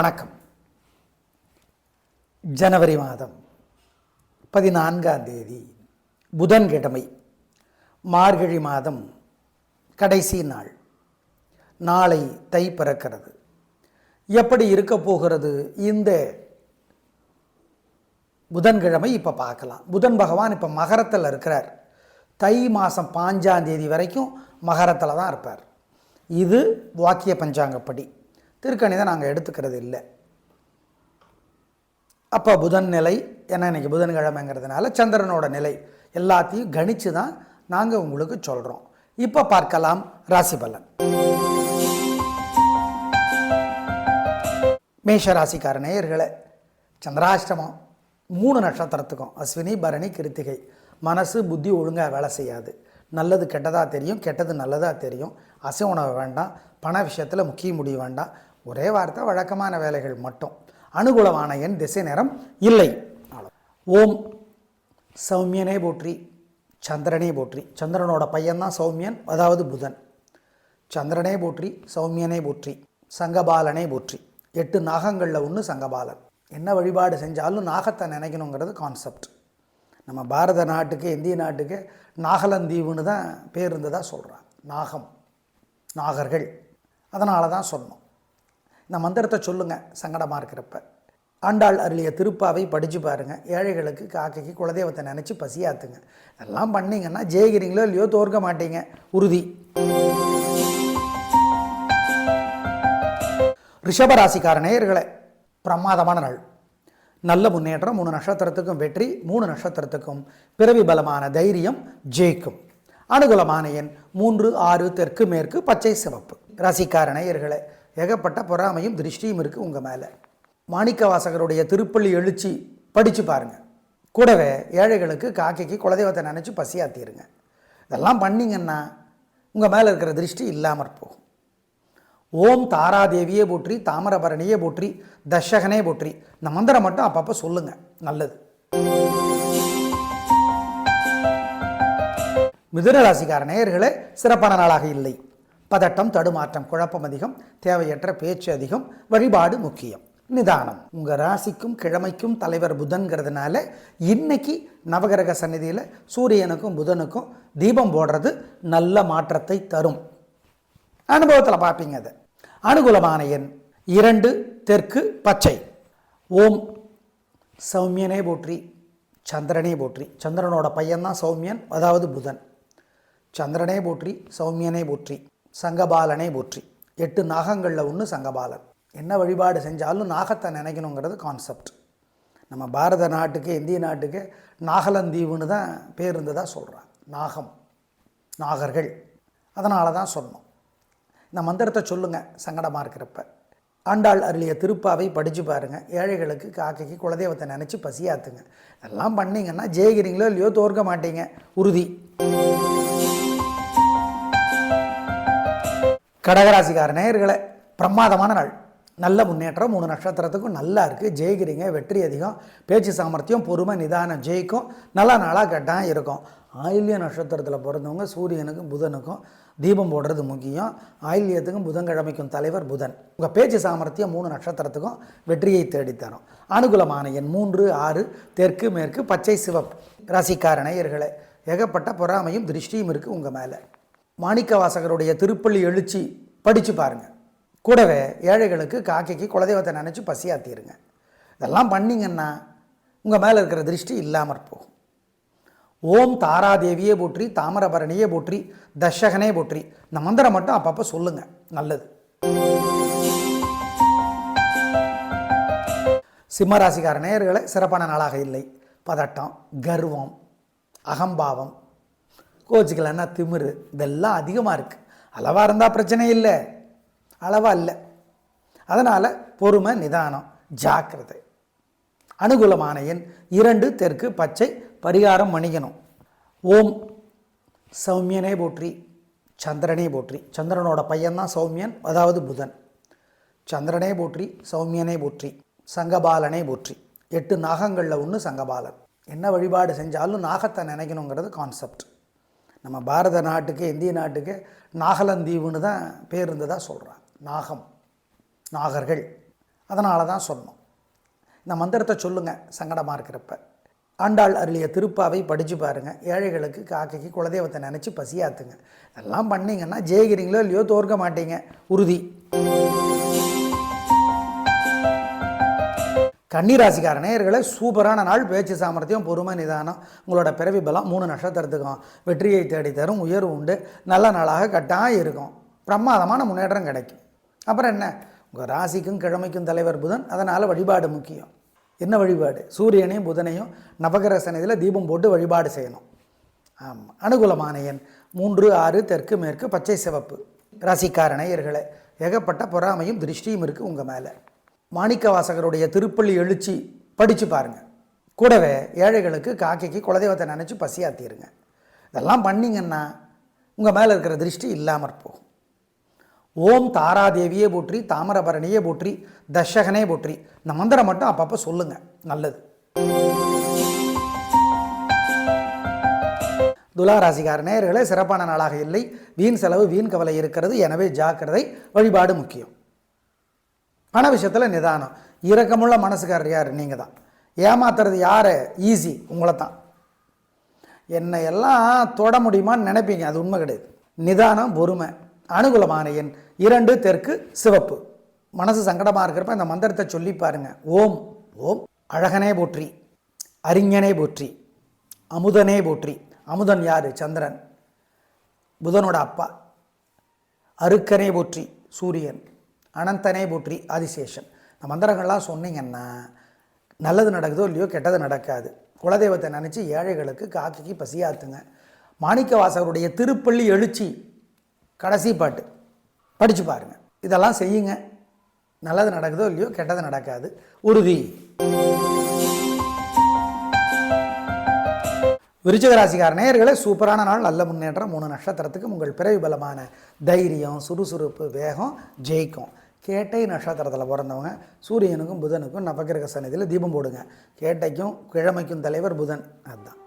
வணக்கம். ஜனவரி மாதம் பதினான்காம் தேதி புதன்கிழமை மார்கழி மாதம் கடைசி நாள். நாளை தை பிறக்கிறது. எப்படி இருக்க போகிறது இந்த புதன்கிழமை இப்போ பார்க்கலாம். புதன் பகவான் இப்போ மகரத்தில் இருக்கிறார். தை மாதம் பாஞ்சாந்தேதி வரைக்கும் மகரத்தில் தான் இருப்பார். இது வாக்கிய பஞ்சாங்கப்படி. திருக்கணிதை நாங்கள் எடுத்துக்கிறது இல்லை. அப்போ புதன் நிலை ஏன்னா இன்னைக்கு புதன்கிழமைங்கிறதுனால சந்திரனோட நிலை எல்லாத்தையும் கணிச்சு தான் நாங்கள் உங்களுக்கு சொல்கிறோம் இப்போ பார்க்கலாம் ராசி பலன். மேஷ ராசிக்காரநேயர்களை சந்திராஷ்டமம் மூணு நட்சத்திரத்துக்கும் அஸ்வினி பரணி கிருத்திகை. மனசு புத்தி ஒழுங்காக வேலை செய்யாது. நல்லது கெட்டதாக தெரியும் கெட்டது நல்லதாக தெரியும். அசை உணவு வேண்டாம் பண விஷயத்தில் முக்கிய முடிவு வேண்டாம். ஒரே வார்த்தை வழக்கமான வேலைகள் மட்டும். அனுகூலமான எண் திசை நேரம் இல்லை. ஓம். சௌமியனே போற்றி. சந்திரனே போற்றி. சந்திரனோட பையன்தான் சௌமியன் அதாவது புதன். சந்திரனே போற்றி சௌமியனே போற்றி. சங்கபாலனே போற்றி. எட்டு நாகங்களில் ஒன்று சங்கபாலன். என்ன வழிபாடு செஞ்சாலும் நாகத்தை நினைக்கணுங்கிறது கான்செப்ட் நம்ம பாரத நாட்டுக்கு இந்திய நாட்டுக்கு நாகலந்தீவுன்னு தான் பேர் இருந்ததாக சொல்கிறாங்க நாகம். நாகர்கள். அதனால தான் சொன்னோம். இந்த மந்திரத்தை சொல்லுங்கள் சங்கடமாக இருக்கிறப்ப. ஆண்டாள் அருளிய திருப்பாவை படித்து பாருங்கள் ஏழைகளுக்கு காக்கைக்கு குலதெய்வத்தை நினச்சி பசியாத்துங்க. இதெல்லாம் பண்ணீங்கன்னா ஜெயிக்கிறீங்களோ இல்லையோ தோற்க மாட்டீங்க. உறுதி. ரிஷபராசிக்கார நேயர்களே பிரமாதமான நாள். நல்ல முன்னேற்றம் மூணு நட்சத்திரத்துக்கும் வெற்றி மூணு நட்சத்திரத்துக்கும் பிறவி பலமான தைரியம் ஜெயிக்கும். அனுகூலமான எண் மூன்று ஆறு தெற்கு மேற்கு பச்சை சிவப்பு. ராசிக்கார நேயர்களை ஏகப்பட்ட பொறாமையும் திருஷ்டியும் இருக்குது உங்கள் மேலே. மாணிக்க வாசகருடைய திருப்பள்ளி எழுச்சி படித்து பாருங்கள் கூடவே ஏழைகளுக்கு காக்கைக்கு குலதெய்வத்தை நினச்சி பசியாத்திருங்க. இதெல்லாம் பண்ணிங்கன்னா உங்கள் மேலே இருக்கிற திருஷ்டி இல்லாமற் போகும். ஓம் தாராதேவியே போற்றி தாமிரபரணியே போற்றி தர்ஷகனே போற்றி. இந்த மந்திரம் மட்டும் அப்பப்போ சொல்லுங்கள் நல்லது. மிதுன ராசிக்கார நேயர்களே சிறப்பான நாளாக இல்லை. பதட்டம் தடுமாற்றம் குழப்பம் அதிகம் தேவையற்ற பேச்சு அதிகம் வழிபாடு முக்கியம். நிதானம். உங்கள் ராசிக்கும் கிழமைக்கும் தலைவர் புதன்கிறதுனால இன்னைக்கு நவகிரக சந்நிதியில் சூரியனுக்கும் புதனுக்கும் தீபம் போடுறது நல்ல மாற்றத்தை தரும். அனுபவத்தில் பார்ப்பீங்க அது. அனுகூலமான எண் இரண்டு தெற்கு பச்சை. ஓம் சௌமியனே போற்றி சந்திரனே போற்றி. சந்திரனோட பையன்தான் சௌமியன் அதாவது புதன். சந்திரனே போற்றி சௌமியனே போற்றி. சங்கபாலனை போற்றி. எட்டு நாகங்களில் ஒன்று சங்கபாலன். என்ன வழிபாடு செஞ்சாலும் நாகத்தை நினைக்கணுங்கிறது கான்செப்ட் நம்ம பாரத நாட்டுக்கு இந்திய நாட்டுக்கு நாகலந்தீவுன்னு தான் பேர் இருந்ததாக சொல்கிறாங்க நாகம் நாகர்கள். அதனால தான் சொன்னோம். இந்த மந்திரத்தை சொல்லுங்கள் சங்கடமாக இருக்கிறப்ப. ஆண்டாள் அருளிய திருப்பாவை படித்து பாருங்கள் ஏழைகளுக்கு காக்கைக்கு குலதெய்வத்தை நினச்சி பசியாத்துங்க. இதெல்லாம் பண்ணீங்கன்னா ஜெயிக்கிறீங்களோ இல்லையோ தோற்க மாட்டீங்க. உறுதி. கடகராசிக்கார நேயர்களை பிரமாதமான நாள். நல்ல முன்னேற்றம் மூணு நட்சத்திரத்துக்கும் நல்லா இருக்குது ஜெயிக்கிறீங்க வெற்றி அதிகம். பேச்சு சாமர்த்தியம் பொறுமை நிதானம் ஜெயிக்கும். நல்லா நாளாக கட்டாயம் இருக்கும். ஆயில்ய நட்சத்திரத்தில் பிறந்தவங்க சூரியனுக்கும் புதனுக்கும் தீபம் போடுறது முக்கியம். ஆயில்யத்துக்கும் புதன்கிழமைக்கும் தலைவர் புதன். உங்கள் பேச்சு சாமர்த்தியம் மூணு நட்சத்திரத்துக்கும் வெற்றியை தேடித்தரும். அனுகூலமான எண் மூன்று ஆறு தெற்கு மேற்கு பச்சை சிவப்பு. ராசிக்கார நேயர்களே ஏகப்பட்ட பொறாமையும் திருஷ்டியும் இருக்குது உங்கள் மேலே. மாணிக்க வாசகருடைய திருப்பள்ளி எழுச்சி படித்து பாருங்கள் கூடவே ஏழைகளுக்கு காக்கைக்கு குலதெய்வத்தை நினச்சி பசியாத்திருங்க. இதெல்லாம் பண்ணிங்கன்னா உங்கள் மேலே இருக்கிற திருஷ்டி இல்லாமற் போகும். ஓம் தாராதேவியே போற்றி தாமிரபரணியே போற்றி தர்ஷகனே போற்றி. இந்த மந்திரம் மட்டும் அப்பப்போ சொல்லுங்கள் நல்லது. சிம்மராசிக்கார நேயர்களை சிறப்பான நாளாக இல்லை. பதட்டம் கர்வம் அகம்பாவம் கோச்சிக்கலன்னா திமிரு. இதெல்லாம் அதிகமாக இருக்குது அளவாக இருந்தால் பிரச்சனை இல்லை. அளவாக இல்லை. அதனால் பொறுமை நிதானம் ஜாக்கிரதை. அனுகூலமான எண் இரண்டு தெற்கு பச்சை பரிகாரம் மணிகணும் ஓம் சௌமியனே போற்றி. சந்திரனே போற்றி. சந்திரனோட பையன்தான் சௌமியன் அதாவது புதன். சந்திரனே போற்றி சௌமியனே போற்றி. சங்கபாலனே போற்றி. எட்டு நாகங்களில் ஒன்று சங்கபாலன். என்ன வழிபாடு செஞ்சாலும் நாகத்தை நினைக்கணுங்கிறது கான்செப்ட் நம்ம பாரத நாட்டுக்கு இந்திய நாட்டுக்கு நாகலந்தீவுன்னு தான் பேர் இருந்ததாக சொல்கிறாங்க நாகம் நாகர்கள். அதனால தான் சொன்னோம். இந்த மந்திரத்தை சொல்லுங்கள் சங்கடமாக இருக்கிறப்ப. ஆண்டாள் அருளிய திருப்பாவை படித்து பாருங்கள் ஏழைகளுக்கு காக்கைக்கு குலதெய்வத்தை நினச்சி பசியாத்துங்க. இதெல்லாம் பண்ணீங்கன்னா ஜெயிக்கிறீங்களோ இல்லையோ தோற்க மாட்டீங்க. உறுதி. கன்னிராசிக்கார நேயர்களை சூப்பரான நாள் பேச்சு சாமர்த்தியம் பொறுமை நிதானம் உங்களோட பிறவி பலம் மூணு நட்சத்திரத்துக்கும் வெற்றியை தேடி தரும் உயர்வு உண்டு நல்ல நாளாக கட்டாயம் இருக்கும். பிரமாதமான முன்னேற்றம் கிடைக்கும். அப்புறம் என்ன? உங்கள் ராசிக்கும் கிழமைக்கும் தலைவர் புதன் அதனால் வழிபாடு முக்கியம். என்ன வழிபாடு? சூரியனையும் புதனையும் நவகிரக சன்னதியில் தீபம் போட்டு வழிபாடு செய்யணும். ஆமாம் அனுகூலமான எண் மூன்று ஆறு தெற்கு மேற்கு பச்சை சிவப்பு. ராசிக்கார நேயர்களை ஏகப்பட்ட பொறாமையும் திருஷ்டியும் இருக்குது உங்கள் மேலே. மாணிக்க வாசகருடைய திருப்பள்ளி எழுச்சி படித்து பாருங்கள் கூடவே ஏழைகளுக்கு காக்கைக்கு குலதெய்வத்தை நினச்சி பசியாத்திருங்க. இதெல்லாம் பண்ணிங்கன்னா உங்கள் மேலே இருக்கிற திருஷ்டி இல்லாமற் போகும் ஓம் தாராதேவியே போற்றி தாமிரபரணியே போற்றி தர்ஷகனே போற்றி. இந்த மந்திரம் மட்டும் அப்பப்போ சொல்லுங்கள் நல்லது. துலாராசிகார நேயர்களே சிறப்பான நாளாக இல்லை. வீண் செலவு வீண் கவலை இருக்கிறது. எனவே ஜாக்கிரதை வழிபாடு முக்கியம். பண விஷயத்தில் நிதானம். இரக்கமுள்ள மனசுக்காரர் யார்? நீங்கள் தான் ஏமாத்துறது யார்? ஈஸி உங்களை தான் என்னை எல்லாம் தொட முடியுமான்னு நினைப்பீங்க. அது உண்மை கிடையாது. நிதானம் பொறுமை அனுகூலமான எண். இரண்டு தெற்கு சிவப்பு. மனசு சங்கடமாக இருக்கிறப்ப இந்த மந்திரத்தை சொல்லி பாருங்கள் ஓம் ஓம். அழகனே போற்றி. அறிஞனே போற்றி. அமுதனே போற்றி. அமுதன் யார்? சந்திரன். புதனோட அப்பா. அருக்கனே போற்றி. சூரியன். அனந்தனே போற்றி ஆதிசேஷன். இந்த மந்திரங்கள்லாம் சொன்னீங்கன்னா நல்லது நடக்குதோ இல்லையோ கெட்டது நடக்காது. குலதெய்வத்தை நினச்சி ஏழைகளுக்கு காக்கிக்கு பசியாத்துங்க. மாணிக்க வாசகருடைய திருப்பள்ளி எழுச்சி கடைசி பாட்டு. படித்து பாருங்கள் இதெல்லாம் செய்யுங்க. நல்லது நடக்குதோ இல்லையோ கெட்டது நடக்காது. உறுதி. விருச்சிக ராசிக்கார நேயர்களே சூப்பரான நாள் நல்ல முன்னேற்றம் மூணு நட்சத்திரத்துக்கு உங்கள் பிறவி பலமான தைரியம் சுறுசுறுப்பு வேகம் ஜெயிக்கும். கேட்டை நட்சத்திரத்தில் பிறந்தவங்க சூரியனுக்கும் புதனுக்கும் நவகிரக சன்னதியில் தீபம் போடுங்க. கேட்டைக்கும் கிழமைக்கும் தலைவர் புதன். அதுதான்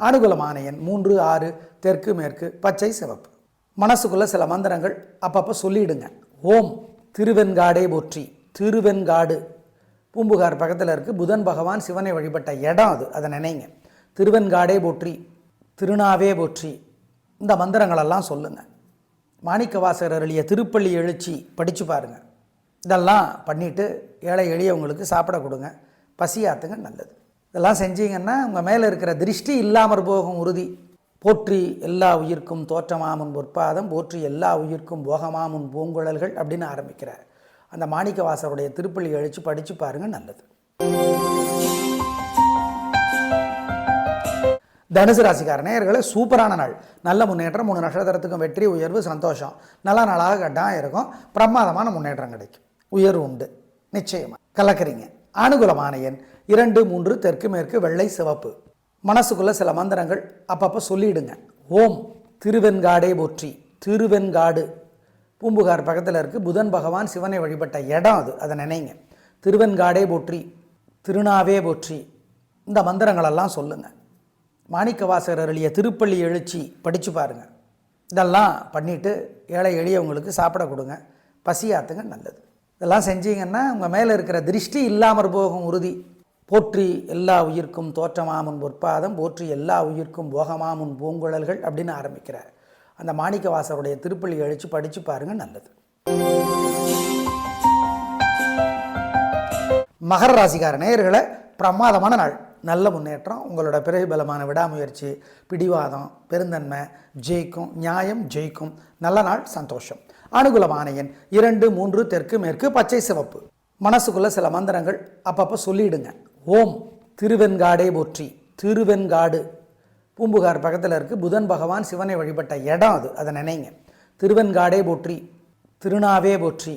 அனுகூலமான எண் மூன்று ஆறு தெற்கு மேற்கு பச்சை சிவப்பு. மனசுக்குள்ள சில மந்திரங்கள் அப்பப்போ சொல்லிடுங்க. ஓம் திருவெண்காடே போற்றி. திருவெண்காடு. பூம்புகார் பக்கத்தில் இருக்குது புதன் பகவான் சிவனை வழிபட்ட இடம் அது. அதை நினைங்க. திருவெண்காடே போற்றி திருநாவே போற்றி. இந்த மந்திரங்களெல்லாம் சொல்லுங்கள் மாணிக்கவாசகர் அருளிய திருப்பள்ளி எழுச்சி படித்து பாருங்கள் இதெல்லாம் பண்ணிவிட்டு ஏழை எளியவங்களுக்கு சாப்பிட கொடுங்க. பசியாத்துங்க நல்லது. இதெல்லாம் செஞ்சீங்கன்னா உங்கள் மேலே இருக்கிற திருஷ்டி இல்லாமற் போகும் உறுதி. போற்றி எல்லா உயிர்க்கும் தோற்றமாமுன் பொற்பாதம் போற்றி எல்லா உயிர்க்கும் போகமாமுன் பூங்குழல்கள் அப்படின்னு ஆரம்பிக்கிறார். அந்த மாணிக்கவாசருடைய திருப்பள்ளி எழுச்சி படித்து பாருங்கள் நல்லது. தனுசு ராசிக்கார நேர்களை சூப்பரான நாள். நல்ல முன்னேற்றம் மூணு நட்சத்திரத்துக்கும் வெற்றி உயர்வு சந்தோஷம். நல்ல நாளாக கட்டாயம் இருக்கும். பிரமாதமான முன்னேற்றம் கிடைக்கும். உயர்வு உண்டு. நிச்சயமாக கலக்கிறீங்க. அனுகூலமான எண். இரண்டு மூன்று தெற்கு மேற்கு வெள்ளை சிவப்பு. மனசுக்குள்ள சில மந்திரங்கள் அப்பப்போ சொல்லிடுங்க. ஓம் திருவெண்காடே போற்றி. திருவெண்காடு. பூம்புகார் பக்கத்தில் இருக்குது புதன் பகவான் சிவனை வழிபட்ட இடம் அது. அதை நினைங்க. திருவெண்காடே போற்றி. திருநாவே போற்றி. இந்த மந்திரங்களெல்லாம் சொல்லுங்கள் மாணிக்கவாசகர் அருளிய திருப்பள்ளி எழுச்சி படித்து பாருங்கள் இதெல்லாம் பண்ணிவிட்டு ஏழை எளியவங்களுக்கு சாப்பிட கொடுங்க. பசியாத்துங்க நல்லது. இதெல்லாம் செஞ்சீங்கன்னா உங்கள் மேலே இருக்கிற திருஷ்டி இல்லாமற் போகும் உறுதி. போற்றி எல்லா உயிர்க்கும் தோற்றமாமுன் பொற்பாதம் போற்றி எல்லா உயிர்க்கும் போகமாமுன் பூங்குழல்கள் அப்படின்னு ஆரம்பிக்கிறார். அந்த மாணிக்கவாசருடைய திருப்பள்ளி எழுச்சி படித்து பாருங்கள் நல்லது. மகர ராசிக்கார நேயர்களை பிரமாதமான நாள். நல்ல முன்னேற்றம் உங்களோட பிறகு விடாமுயற்சி பிடிவாதம் பெருந்தன்மை ஜெயிக்கும் நியாயம் ஜெயிக்கும். நல்ல நாள் சந்தோஷம். அனுகூலமான எண் இரண்டு மூன்று தெற்கு மேற்கு பச்சை சிவப்பு. மனசுக்குள்ள சில மந்திரங்கள் அப்பப்போ சொல்லிடுங்க. ஓம் திருவெண்காடே போற்றி. திருவெண்காடு. பூம்புகார் பக்கத்தில் இருக்குது புதன் பகவான் சிவனை வழிபட்ட இடம் அது அதை நினைங்க. திருவெண்காடே போற்றி. திருநாவே போற்றி.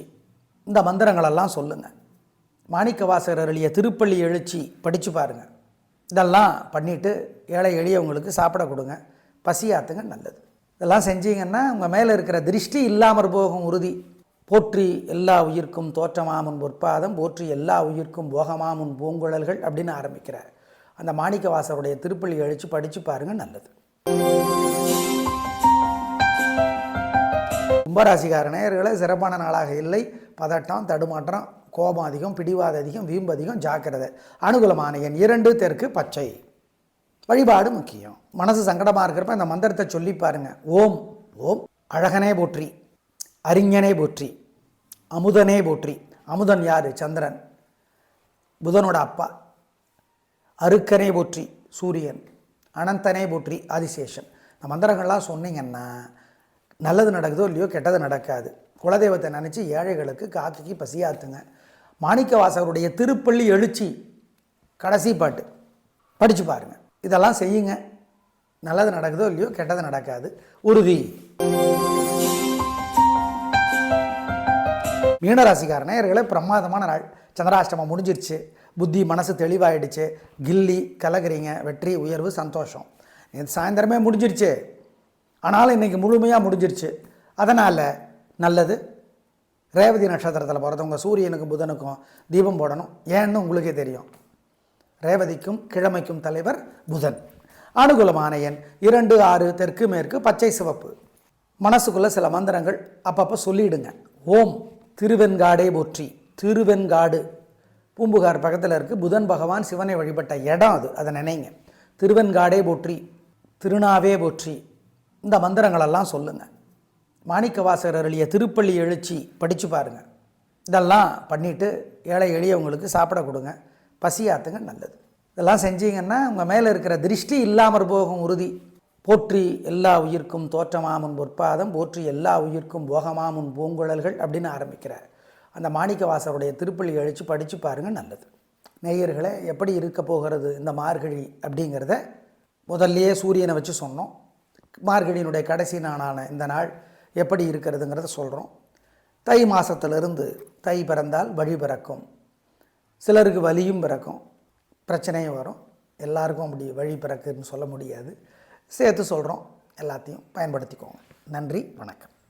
இந்த மந்திரங்களெல்லாம் சொல்லுங்கள் மாணிக்கவாசகர் எழுதிய திருப்பள்ளி எழுச்சி படித்து பாருங்கள் இதெல்லாம் பண்ணிவிட்டு ஏழை எளியவங்களுக்கு சாப்பிட கொடுங்க. பசியாத்துங்க நல்லது. இதெல்லாம் செஞ்சீங்கன்னா உங்கள் மேலே இருக்கிற திருஷ்டி இல்லாமற் போகும் உறுதி. போற்றி எல்லா உயிர்க்கும் தோற்றமாமுன் பொற்பாதம் போற்றி எல்லா உயிர்க்கும் போகமாமுன் பூங்குழல்கள் அப்படின்னு ஆரம்பிக்கிறார். அந்த மாணிக்கவாசருடைய திருப்பள்ளி அழித்து படித்து பாருங்கள் நல்லது. கும்பராசிகார நேயர்களை சிறப்பான நாளாக இல்லை. பதட்டம் தடுமாற்றம் கோபம் அதிகம் பிடிவாத அதிகம் வீம்பு அதிகம் ஜாக்கிரதை. அனுகூலமான எண் இரண்டு தெற்கு பச்சை. வழிபாடு முக்கியம். மனசு சங்கடமாக இருக்கிறப்ப இந்த மந்திரத்தை சொல்லி பாருங்கள் ஓம் ஓம். அழகனே போற்றி. அறிஞனே போற்றி. அமுதனே போற்றி. அமுதன் யார்? சந்திரன். புதனோட அப்பா. அருக்கனே போற்றி சூரியன். அனந்தனே போற்றி ஆதிசேஷன். இந்த மந்திரங்கள்லாம் சொன்னீங்கன்னா நல்லது நடக்குதோ இல்லையோ கெட்டது நடக்காது. குலதெய்வத்தை நினச்சி ஏழைகளுக்கு காக்கைக்கு பசியாத்துங்க. மாணிக்க வாசகருடைய திருப்பள்ளி எழுச்சி கடைசி பாட்டு. படித்து பாருங்கள் இதெல்லாம் செய்யுங்க. நல்லது நடக்குதோ இல்லையோ கெட்டது நடக்காது. உறுதி. மீனராசிக்கார நேயர்களே பிரமாதமான நாள் சந்திராஷ்டமம் முடிஞ்சிருச்சு. புத்தி மனசு தெளிவாயிடுச்சு. கில்லி கலகிறீங்க. வெற்றி உயர்வு சந்தோஷம். இது சாயந்தரமே முடிஞ்சிருச்சு. ஆனாலும் இன்றைக்கி முழுமையாக முடிஞ்சிருச்சு. அதனால் நல்லது. ரேவதி நட்சத்திரத்தில் பிறந்தவங்க சூரியனுக்கும் புதனுக்கும் தீபம் போடணும். ஏன்னு உங்களுக்கே தெரியும். ரேவதிக்கும் கிழமைக்கும் தலைவர் புதன். அனுகூலமான எண் இரண்டு ஆறு தெற்கு மேற்கு பச்சை சிவப்பு. மனசுக்குள்ள சில மந்திரங்கள் அப்பப்போ சொல்லிடுங்க. ஓம் திருவெண்காடே போற்றி. திருவெண்காடு. பூம்புகார் பக்கத்தில் இருக்குது புதன் பகவான் சிவனை வழிபட்ட இடம் அது. அதை நினைங்க. திருவெண்காடே போற்றி. திருநாவே போற்றி. இந்த மந்திரங்களெல்லாம் சொல்லுங்கள் மாணிக்கவாசகர் அருளிய திருப்பள்ளி எழுச்சி படித்து பாருங்கள் இதெல்லாம் பண்ணிவிட்டு ஏழை எளியவங்களுக்கு சாப்பிட கொடுங்க. பசியாத்துங்க நல்லது. இதெல்லாம் செஞ்சீங்கன்னா உங்கள் மேலே இருக்கிற திருஷ்டி இல்லாமற் போகும் உறுதி. போற்றி எல்லா உயிர்க்கும் தோற்றமாமுன் பொற்பாதம் போற்றி எல்லா உயிர்க்கும் போகமாமுன் பூங்குழல்கள் அப்படின்னு ஆரம்பிக்கிறார். அந்த மாணிக்கவாசருடைய திருப்பள்ளி எழுச்சி படித்து பாருங்கள் நல்லது. நேயர்களை எப்படி இருக்க போகிறது இந்த மார்கழி அப்படிங்கிறத முதல்லையே சூரியனை வச்சு சொன்னோம். மார்கழியினுடைய கடைசி நாளான இந்த நாள் எப்படி இருக்கிறதுங்கிறத சொல்கிறோம் தை மாதத்திலிருந்து தை பிறந்தால் வழி பிறக்கும். சிலருக்கு வலியும் பிறக்கும். பிரச்சனையும் வரும். எல்லாருக்கும் அப்படி வழி பிறக்குன்னு சொல்ல முடியாது. சேர்த்து சொல்கிறோம் எல்லாத்தையும் பயன்படுத்திக்கோங்க. நன்றி. வணக்கம்.